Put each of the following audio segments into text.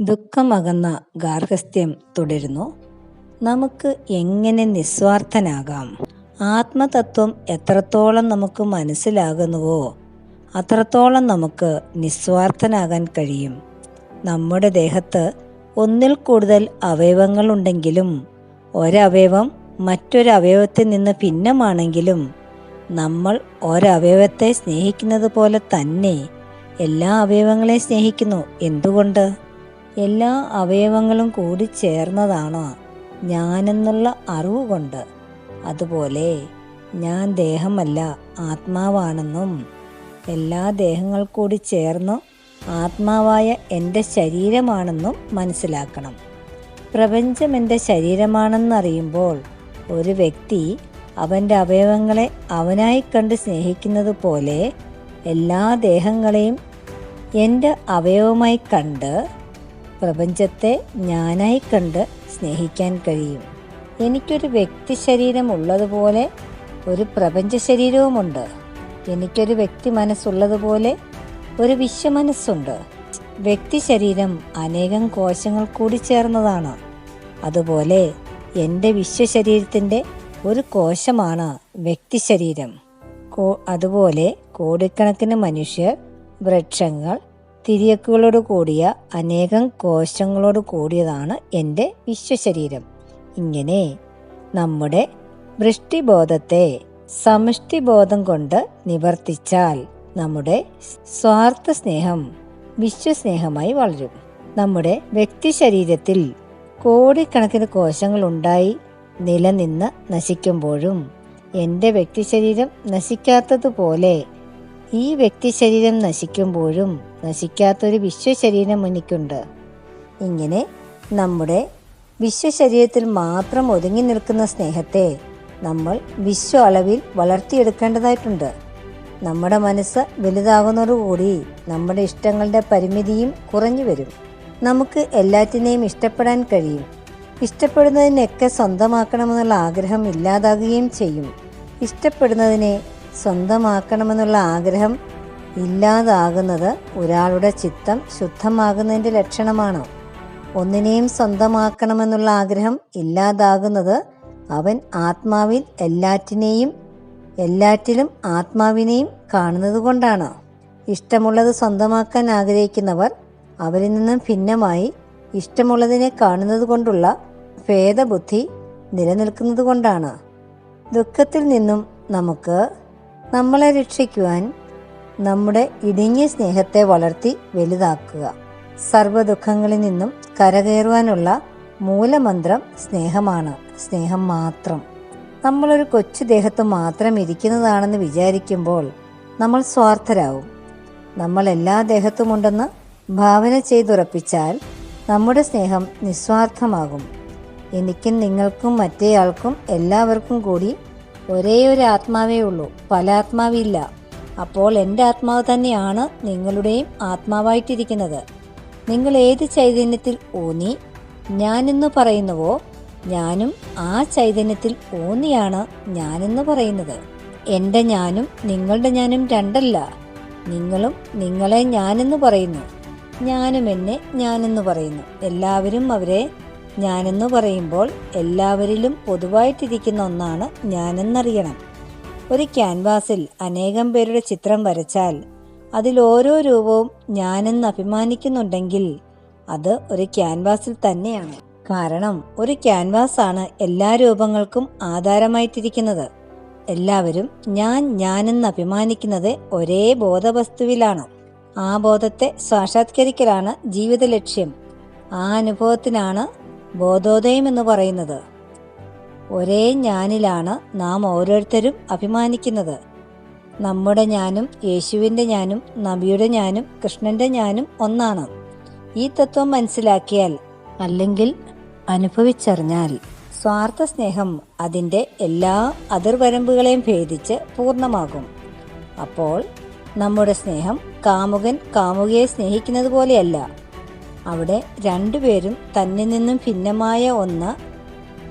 ദുഃഖമകന്ന ഗാർഹസ്ഥ്യം തുടരുന്നു. നമുക്ക് എങ്ങനെ നിസ്വാർത്ഥനാകാം? ആത്മതത്വം എത്രത്തോളം നമുക്ക് മനസ്സിലാകുന്നുവോ അത്രത്തോളം നമുക്ക് നിസ്വാർത്ഥനാകാൻ കഴിയും. നമ്മുടെ ദേഹത്ത് ഒന്നിൽ കൂടുതൽ അവയവങ്ങളുണ്ടെങ്കിലും ഒരവയവം മറ്റൊരവയവത്തിൽ നിന്ന് ഭിന്നമാണെങ്കിലും നമ്മൾ ഒരവയവത്തെ സ്നേഹിക്കുന്നത് പോലെ തന്നെ എല്ലാ അവയവങ്ങളെയും സ്നേഹിക്കുന്നു. എന്തുകൊണ്ട്? എല്ലാ അവയവങ്ങളും കൂടി ചേർന്നതാണ് ഞാനെന്നുള്ള അറിവ് കൊണ്ട് അതുപോലെ ഞാൻ ദേഹമല്ല ആത്മാവാണെന്നും എല്ലാ ദേഹങ്ങൾ കൂടി ചേർന്ന് ആത്മാവായ എന്റെ ശരീരമാണെന്നും മനസ്സിലാക്കണം. പ്രപഞ്ചം എന്റെ ശരീരമാണെന്നറിയുമ്പോൾ ഒരു വ്യക്തി അവന്റെ അവയവങ്ങളെ അവനായി കണ്ട് സ്നേഹിക്കുന്നത് പോലെ എല്ലാ ദേഹങ്ങളെയും എന്റെ അവയവമായി കണ്ട് പ്രപഞ്ചത്തെ ഞാനായി കണ്ട് സ്നേഹിക്കാൻ കഴിയും. എനിക്കൊരു വ്യക്തി ശരീരം ഉള്ളതുപോലെ ഒരു പ്രപഞ്ച ശരീരവുമുണ്ട്. എനിക്കൊരു വ്യക്തി മനസ്സുള്ളതുപോലെ ഒരു വിശ്വമനസ്സുണ്ട്. വ്യക്തി ശരീരം അനേകം കോശങ്ങൾ കൂടി ചേർന്നതാണ്. അതുപോലെ എന്റെ വിശ്വശരീരത്തിന്റെ ഒരു കോശമാണ് വ്യക്തി ശരീരം. അതുപോലെ കോടിക്കണക്കിന് മനുഷ്യർ വൃക്ഷങ്ങൾ തിരിയക്കുകളോട് കൂടിയ അനേകം കോശങ്ങളോട് കൂടിയതാണ് എന്റെ വിശ്വശരീരം. ഇങ്ങനെ നമ്മുടെ വൃഷ്ടിബോധത്തെ സമഷ്ടിബോധം കൊണ്ട് നിവർത്തിച്ചാൽ നമ്മുടെ സ്വാർത്ഥ സ്നേഹം വിശ്വസ്നേഹമായി വളരും. നമ്മുടെ വ്യക്തി ശരീരത്തിൽ കോടിക്കണക്കിന് കോശങ്ങൾ ഉണ്ടായി നിലനിന്ന് നശിക്കുമ്പോഴും എന്റെ വ്യക്തി ശരീരം നശിക്കാത്തതുപോലെ ഈ വ്യക്തി ശരീരം നശിക്കുമ്പോഴും നശിക്കാത്തൊരു വിശ്വശരീരം എനിക്കുണ്ട്. ഇങ്ങനെ നമ്മുടെ വിശ്വശരീരത്തിൽ മാത്രം ഒതുങ്ങി നിൽക്കുന്ന സ്നേഹത്തെ നമ്മൾ വിശ്വ അളവിൽ വളർത്തിയെടുക്കേണ്ടതായിട്ടുണ്ട്. നമ്മുടെ മനസ്സ് വലുതാകുന്നതോടുകൂടി നമ്മുടെ ഇഷ്ടങ്ങളുടെ പരിമിതിയും കുറഞ്ഞു വരും. നമുക്ക് എല്ലാറ്റിനെയും ഇഷ്ടപ്പെടാൻ കഴിയും. ഇഷ്ടപ്പെടുന്നതിനൊക്കെ സ്വന്തമാക്കണമെന്നുള്ള ആഗ്രഹം ഇല്ലാതാകുകയും ചെയ്യും. ഇഷ്ടപ്പെടുന്നതിനെ സ്വന്തമാക്കണമെന്നുള്ള ആഗ്രഹം ഇല്ലാതാകുന്നത് ഒരാളുടെ ചിത്തം ശുദ്ധമാകുന്നതിന്റെ ലക്ഷണമാണ്. ഒന്നിനെയും സ്വന്തമാക്കണമെന്നുള്ള ആഗ്രഹം ഇല്ലാതാകുന്നത് അവൻ ആത്മാവിൽ എല്ലാറ്റിനെയും എല്ലാറ്റിലും ആത്മാവിനെയും കാണുന്നത് കൊണ്ടാണ്. ഇഷ്ടമുള്ളത് സ്വന്തമാക്കാൻ ആഗ്രഹിക്കുന്നവർ അവരിൽ നിന്നും ഭിന്നമായി ഇഷ്ടമുള്ളതിനെ കാണുന്നത് കൊണ്ടുള്ള ഭേദബുദ്ധി നിലനിൽക്കുന്നത് കൊണ്ടാണ്. ദുഃഖത്തിൽ നിന്നും നമുക്ക് നമ്മളെ രക്ഷിക്കുവാൻ നമ്മുടെ ഇടുങ്ങിയ സ്നേഹത്തെ വളർത്തി വലുതാക്കുക. സർവ ദുഃഖങ്ങളിൽ നിന്നും കരകയറുവാനുള്ള മൂലമന്ത്രം സ്നേഹമാണ്. സ്നേഹം മാത്രം. നമ്മളൊരു കൊച്ചു ദേഹത്ത് മാത്രം ഇരിക്കുന്നതാണെന്ന് വിചാരിക്കുമ്പോൾ നമ്മൾ സ്വാർത്ഥരാകും നമ്മൾ എല്ലാ ദേഹത്തുമുണ്ടെന്ന് ഭാവന ചെയ്തുറപ്പിച്ചാൽ നമ്മുടെ സ്നേഹം നിസ്വാർത്ഥമാകും. എനിക്കും നിങ്ങൾക്കും മറ്റേയാൾക്കും എല്ലാവർക്കും കൂടി ഒരേ ഒരു ആത്മാവേ ഉള്ളൂ. പല ആത്മാവില്ല. അപ്പോൾ എന്റെ ആത്മാവ് തന്നെയാണ് നിങ്ങളുടെയും ആത്മാവായിട്ടിരിക്കുന്നത്. നിങ്ങൾ ഏത് ചൈതന്യത്തിൽ ഊന്നി ഞാനെന്ന് പറയുന്നുവോ ഞാനും ആ ചൈതന്യത്തിൽ ഊന്നിയാണ് ഞാനെന്ന് പറയുന്നത്. എന്റെ ഞാനും നിങ്ങളുടെ ഞാനും രണ്ടല്ല. നിങ്ങളും നിങ്ങളെ ഞാനെന്ന് പറയുന്നു. ഞാനും എന്നെ ഞാനെന്ന് പറയുന്നു. എല്ലാവരും അവരെ ഞാനെന്ന് പറയുമ്പോൾ എല്ലാവരിലും പൊതുവായിട്ടിരിക്കുന്ന ഒന്നാണ് ഞാനെന്നറിയണം. ഒരു ക്യാൻവാസിൽ അനേകം പേരുടെ ചിത്രം വരച്ചാൽ അതിൽ ഓരോ രൂപവും ഞാനെന്ന് അഭിമാനിക്കുന്നുണ്ടെങ്കിൽ അത് ഒരു ക്യാൻവാസിൽ തന്നെയാണ്. കാരണം ഒരു ക്യാൻവാസാണ് എല്ലാ രൂപങ്ങൾക്കും ആധാരമായിട്ടിരിക്കുന്നത്. എല്ലാവരും ഞാൻ ഞാനെന്ന് അഭിമാനിക്കുന്നത് ഒരേ ബോധവസ്തുവിലാണ്. ആ ബോധത്തെ സാക്ഷാത്കരിക്കലാണ് ജീവിത ലക്ഷ്യം ആ അനുഭവത്തിനാണ് ബോധോദയം എന്ന് പറയുന്നത്. ഒരേ ഞാനിലാണ് നാം ഓരോരുത്തരും അഭിമാനിക്കുന്നത്. നമ്മുടെ ഞാനും യേശുവിന്റെ ഞാനും നബിയുടെ ഞാനും കൃഷ്ണന്റെ ഞാനും ഒന്നാണ്. ഈ തത്വം മനസ്സിലാക്കിയാൽ അല്ലെങ്കിൽ അനുഭവിച്ചറിഞ്ഞാൽ സ്വാർത്ഥ സ്നേഹം അതിന്റെ എല്ലാ അതിർവരമ്പുകളെയും ഭേദിച്ച് പൂർണമാകും. അപ്പോൾ നമ്മുടെ സ്നേഹം കാമുകൻ കാമുകയെ സ്നേഹിക്കുന്നത് പോലെയല്ല. അവിടെ രണ്ടുപേരും തന്നിൽ നിന്നും ഭിന്നമായ ഒന്ന്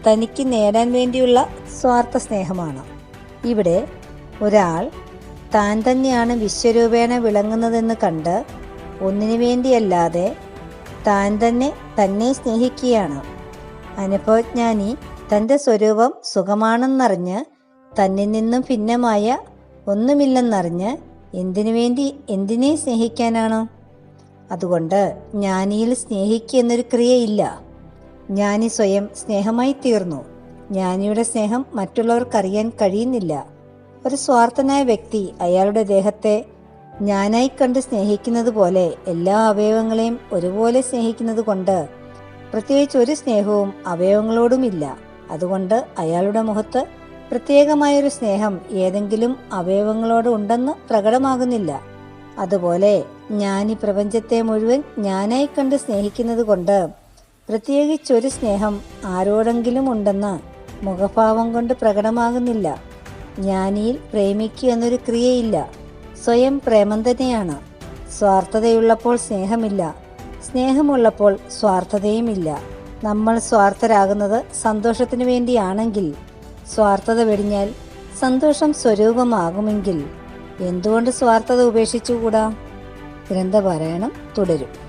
തനിക്ക് നേടാൻ വേണ്ടിയുള്ള സ്വാർത്ഥ സ്നേഹമാണ് ഇവിടെ ഒരാൾ താൻ തന്നെയാണ് വിശ്വരൂപേണ വിളങ്ങുന്നതെന്ന് കണ്ട് ഒന്നിനു വേണ്ടിയല്ലാതെ താൻ തന്നെ തന്നെ സ്നേഹിക്കുകയാണ്. അനുഭവജ്ഞാനി തന്റെ സ്വരൂപം സുഖമാണെന്നറിഞ്ഞ് തന്നിൽ നിന്നും ഭിന്നമായ ഒന്നുമില്ലെന്നറിഞ്ഞ് എന്തിനു വേണ്ടി എന്തിനെ സ്നേഹിക്കാനാണ്? അതുകൊണ്ട് ജ്ഞാനിയിൽ സ്നേഹിക്കുക എന്നൊരു ക്രിയയില്ല. ജ്ഞാനി സ്വയം സ്നേഹമായി തീർന്നു. ജ്ഞാനിയുടെ സ്നേഹം മറ്റുള്ളവർക്കറിയാൻ കഴിയുന്നില്ല. ഒരു സ്വാർത്ഥനായ വ്യക്തി അയാളുടെ ദേഹത്തെ ഞാനായി കണ്ട് സ്നേഹിക്കുന്നത് പോലെ എല്ലാ അവയവങ്ങളെയും ഒരുപോലെ സ്നേഹിക്കുന്നത് കൊണ്ട് പ്രത്യേകിച്ച് ഒരു സ്നേഹവും അവയവങ്ങളോടുമില്ല. അതുകൊണ്ട് അയാളുടെ മുഖത്ത് പ്രത്യേകമായൊരു സ്നേഹം ഏതെങ്കിലും അവയവങ്ങളോട് ഉണ്ടെന്ന് പ്രകടമാകുന്നില്ല. അതുപോലെ ഞാൻ ഈ പ്രപഞ്ചത്തെ മുഴുവൻ ഞാനായി കണ്ട് സ്നേഹിക്കുന്നത് കൊണ്ട് പ്രത്യേകിച്ചൊരു സ്നേഹം ആരോടെങ്കിലും ഉണ്ടെന്ന് മുഖഭാവം കൊണ്ട് പ്രകടമാകുന്നില്ല. ജ്ഞാനിയിൽ പ്രേമിക്കുക എന്നൊരു ക്രിയയില്ല. സ്വയം പ്രേമം തന്നെയാണ്. സ്വാർത്ഥതയുള്ളപ്പോൾ സ്നേഹമില്ല. സ്നേഹമുള്ളപ്പോൾ സ്വാർത്ഥതയുമില്ല. നമ്മൾ സ്വാർത്ഥരാകുന്നത് സന്തോഷത്തിന് വേണ്ടിയാണെങ്കിൽ സ്വാർത്ഥത വെടിഞ്ഞാൽ സന്തോഷം സ്വരൂപമാകുമെങ്കിൽ എന്തുകൊണ്ട് സ്വാർത്ഥത ഉപേക്ഷിച്ചുകൂടാ? ഗ്രന്ഥപാരായണം തുടരും.